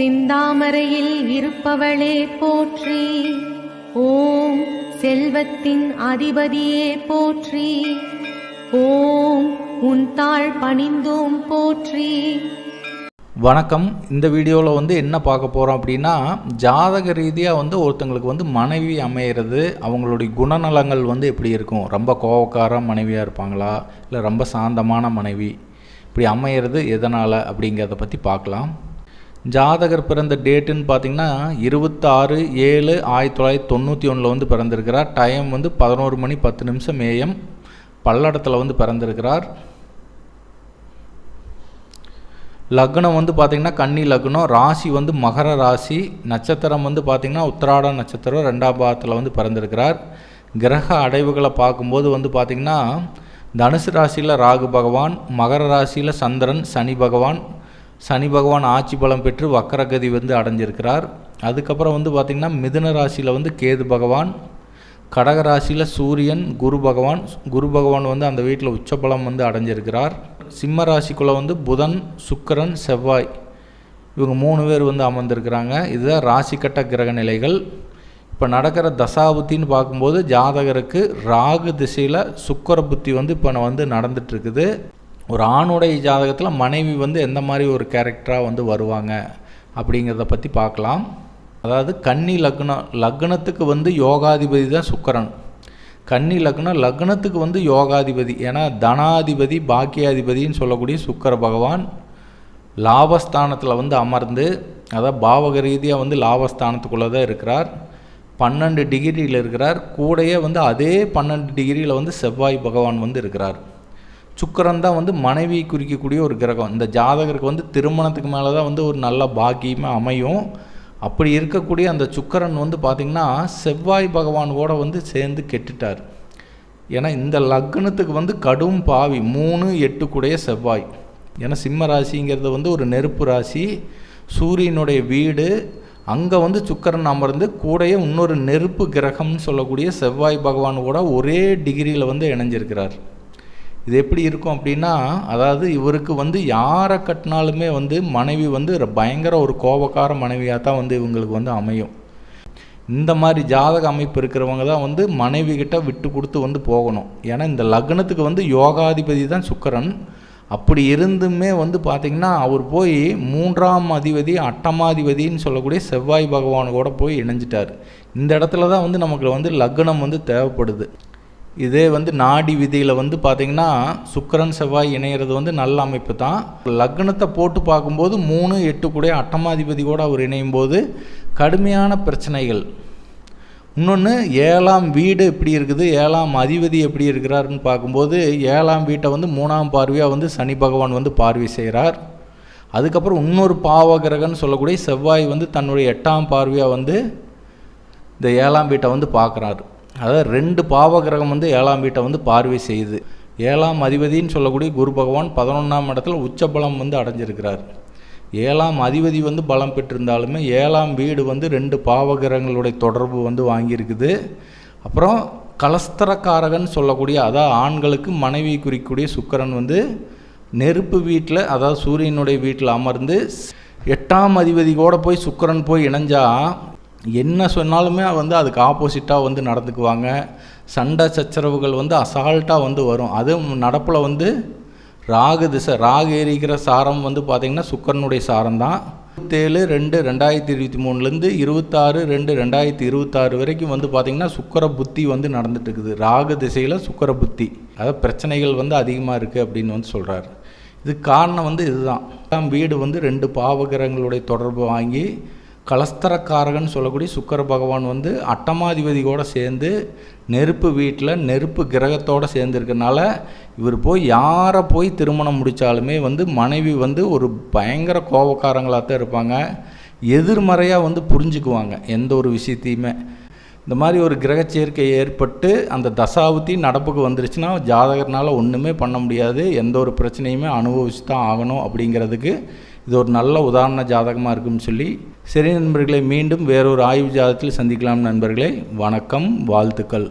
சிந்தாமரையில் இருப்பவளே போற்றி. ஓம் செல்வத்தின் அதிபதியே போற்றி. ஓம் உன் தாழ் பணிந்தோம் போற்றி. வணக்கம். இந்த வீடியோவில் வந்து என்ன பார்க்க போகிறோம் அப்படின்னா ஜாதக ரீதியாக வந்து ஒருத்தங்களுக்கு வந்து மனைவி அமையிறது அவங்களுடைய குணநலங்கள் வந்து எப்படி இருக்கும்? ரொம்ப கோவக்கார மனைவியாக இருப்பாங்களா? இல்லை ரொம்ப சாந்தமான மனைவி இப்படி அமையிறது எதனால் அப்படிங்கிறத பற்றி பார்க்கலாம். ஜாதகர் பிறந்த டேட்டுன்னு பார்த்தீங்கன்னா இருபத்தாறு ஏழு ஆயிரத்தி தொள்ளாயிரத்தி தொண்ணூற்றி ஒன்றில் வந்து பிறந்திருக்கிறார். டைம் வந்து பதினோரு மணி பத்து நிமிஷம் ஏஎம் பல்லடத்தில் வந்து பிறந்திருக்கிறார். லக்னம் வந்து பார்த்திங்கன்னா கன்னி லக்னம். ராசி வந்து மகர ராசி. நட்சத்திரம் வந்து பார்த்திங்கன்னா உத்திராட நட்சத்திரம் ரெண்டாம் பாகத்தில் வந்து பிறந்திருக்கிறார். கிரக அடைவுகளை பார்க்கும்போது வந்து பார்த்திங்கன்னா தனுசு ராசியில் ராகு பகவான் மகர ராசியில் சந்திரன் சனி பகவான் சனி பகவான் ஆட்சி பலம் பெற்று வக்கரகதி வந்து அடைஞ்சிருக்கிறார். அதுக்கப்புறம் வந்து பார்த்திங்கன்னா மிதுன ராசியில் வந்து கேது பகவான் கடக ராசியில் சூரியன் குரு பகவான். குரு பகவான் வந்து அந்த வீட்டில் உச்சபலம் வந்து அடைஞ்சிருக்கிறார். சிம்ம ராசிக்குள்ளே வந்து புதன் சுக்கரன் செவ்வாய் இவங்க மூணு பேர் வந்து அமர்ந்திருக்கிறாங்க. இதுதான் ராசிக்கட்ட கிரக நிலைகள். இப்போ நடக்கிற தசாபுத்தின்னு பார்க்கும்போது ஜாதகருக்கு ராகு திசையில் சுக்கர புத்தி வந்து இப்போ வந்து நடந்துட்டுருக்குது ஒரு ஆணுடைய ஜாதகத்தில் மனைவி வந்து எந்த மாதிரி ஒரு கேரக்டராக வந்து வருவாங்க அப்படிங்கிறத பற்றி பார்க்கலாம். அதாவது கன்னி லக்னம் லக்னத்துக்கு வந்து யோகாதிபதி தான் சுக்கரன். கன்னி லக்னம் லக்னத்துக்கு வந்து யோகாதிபதி. ஏன்னா தனாதிபதி பாக்கியாதிபதின்னு சொல்லக்கூடிய சுக்கர பகவான் லாபஸ்தானத்தில் வந்து அமர்ந்து அதாவது பாவக ரீதியாக வந்து லாபஸ்தானத்துக்குள்ளே தான் இருக்கிறார். பன்னெண்டு டிகிரியில் இருக்கிறார். கூடயே வந்து அதே பன்னெண்டு டிகிரியில் வந்து செவ்வாய் பகவான் வந்து இருக்கிறார். சுக்கரன் தான் வந்து மனைவி குறிக்கக்கூடிய ஒரு கிரகம். இந்த ஜாதகருக்கு வந்து திருமணத்துக்கு மேலே தான் வந்து ஒரு நல்ல பாக்கியமாக அமையும். அப்படி இருக்கக்கூடிய அந்த சுக்கரன் வந்து பார்த்திங்கன்னா செவ்வாய் பகவானோட வந்து சேர்ந்து கெட்டுட்டார். ஏன்னா இந்த லக்னத்துக்கு வந்து கடும் பாவி மூணு எட்டு கூடைய செவ்வாய். ஏன்னா சிம்ம ராசிங்கிறது வந்து ஒரு நெருப்பு ராசி. சூரியனுடைய வீடு அங்கே வந்து சுக்கரன் அமர்ந்து கூடயே இன்னொரு நெருப்பு கிரகம்னு சொல்லக்கூடிய செவ்வாய் பகவான் கூட ஒரே டிகிரியில் வந்து இணைஞ்சிருக்கிறார். இது எப்படி இருக்கும் அப்படின்னா அதாவது இவருக்கு வந்து யாரை கட்டினாலுமே வந்து மனைவி வந்து பயங்கர ஒரு கோபக்கார மனைவியாக தான் வந்து இவங்களுக்கு வந்து அமையும். இந்த மாதிரி ஜாதக அமைப்பு இருக்கிறவங்க தான் வந்து மனைவி கிட்ட விட்டு கொடுத்து வந்து போகணும். ஏன்னா இந்த லக்னத்துக்கு வந்து யோகாதிபதி தான் சுக்கரன். அப்படி இருந்துமே வந்து பார்த்திங்கன்னா அவர் போய் மூன்றாம் அதிபதி அட்டமாதிபதின்னு சொல்லக்கூடிய செவ்வாய் பகவான் கூட போய் இணைஞ்சிட்டார். இந்த இடத்துல தான் வந்து நமக்கு வந்து லக்னம் வந்து தேவைப்படுது. இதே வந்து நாடி விதியில் வந்து பார்த்திங்கன்னா சுக்கரன் செவ்வாய் இணையிறது வந்து நல்ல அமைப்பு தான். லக்னத்தை போட்டு பார்க்கும்போது மூணு எட்டு கூட அட்டமாதிபதி கூட அவர் இணையும் போது கடுமையான பிரச்சனைகள். இன்னொன்று ஏழாம் வீடு எப்படி இருக்குது ஏழாம் அதிபதி எப்படி இருக்கிறாருன்னு பார்க்கும்போது ஏழாம் வீட்டை வந்து மூணாம் பார்வையாக வந்து சனி பகவான் வந்து பார்வை செய்கிறார். அதுக்கப்புறம் இன்னொரு பாவகிரகன்னு சொல்லக்கூடிய செவ்வாய் வந்து தன்னுடைய எட்டாம் பார்வையாக வந்து இந்த ஏழாம் வீட்டை வந்து பார்க்குறாரு. அதாவது ரெண்டு பாவகிரகம் வந்து ஏழாம் வீட்டை வந்து பார்வை செய்யுது. ஏழாம் அதிபதின்னு சொல்லக்கூடிய குரு பகவான் பதினொன்றாம் இடத்துல உச்சபலம் வந்து அடைஞ்சிருக்கிறார். ஏழாம் அதிபதி வந்து பலம் பெற்றிருந்தாலுமே ஏழாம் வீடு வந்து ரெண்டு பாவகிரகங்களுடைய தொடர்பு வந்து வாங்கியிருக்குது. அப்புறம் கலஸ்தரக்காரகன் சொல்லக்கூடிய அதாவது ஆண்களுக்கு மனைவி குறிக்கக்கூடிய சுக்கரன் வந்து நெருப்பு வீட்டில் அதாவது சூரியனுடைய வீட்டில் அமர்ந்து எட்டாம் அதிபதி கூட போய் சுக்கரன் போய் இணைஞ்சால் என்ன சொன்னாலுமே வந்து அதுக்கு ஆப்போசிட்டாக வந்து நடந்துக்குவாங்க. சண்டை சச்சரவுகள் வந்து அசால்ட்டாக வந்து வரும். அதுவும் நடப்பில் வந்து ராகு திசை ராகு எரிக்கிற சாரம் வந்து பார்த்திங்கன்னா சுக்கரனுடைய சாரம் தான் இருபத்தேழு ரெண்டு ரெண்டாயிரத்தி இருபத்தி மூணுலேருந்து இருபத்தாறு ரெண்டு ரெண்டாயிரத்தி இருபத்தாறு வரைக்கும் வந்து பார்த்திங்கன்னா சுக்கர புத்தி வந்து நடந்துட்டு இருக்குது ராகு திசையில் சுக்கர புத்தி. அதாவது பிரச்சனைகள் வந்து அதிகமாக இருக்குது அப்படின்னு வந்து சொல்கிறாரு இதுக்கு காரணம் வந்து இதுதான். வீடு வந்து ரெண்டு பாவகிரகங்களுடைய தொடர்பு வாங்கி கலஸ்தரக்காரகன் சொல்லக்கூடிய சுக்கர பகவான் வந்து அட்டமாதிபதி கூட சேர்ந்து நெருப்பு வீட்டில் நெருப்பு கிரகத்தோடு சேர்ந்துருக்கனால இவர் போய் யாரை போய் திருமணம் முடித்தாலுமே வந்து மனைவி வந்து ஒரு பயங்கர கோபக்காரங்களாக தான் இருப்பாங்க. எதிர்மறையாக வந்து புரிஞ்சுக்குவாங்க. எந்த ஒரு விஷயத்தையுமே. இந்த மாதிரி ஒரு கிரக சேர்க்கை ஏற்பட்டு அந்த தசாவுத்தி நடப்புக்கு வந்துருச்சுன்னா ஜாதகர்னால் ஒன்றுமே பண்ண முடியாது. எந்த ஒரு பிரச்சனையுமே அனுபவிச்சு தான் ஆகணும் அப்படிங்கிறதுக்கு இது ஒரு நல்ல உதாரண ஜாதகமாக இருக்கும்னு சொல்லி. சரி நண்பர்களை மீண்டும் வேறொரு ஆய்வு ஜாதகத்தில் சந்திக்கலாம் நண்பர்களே. வணக்கம் வாழ்த்துக்கள்.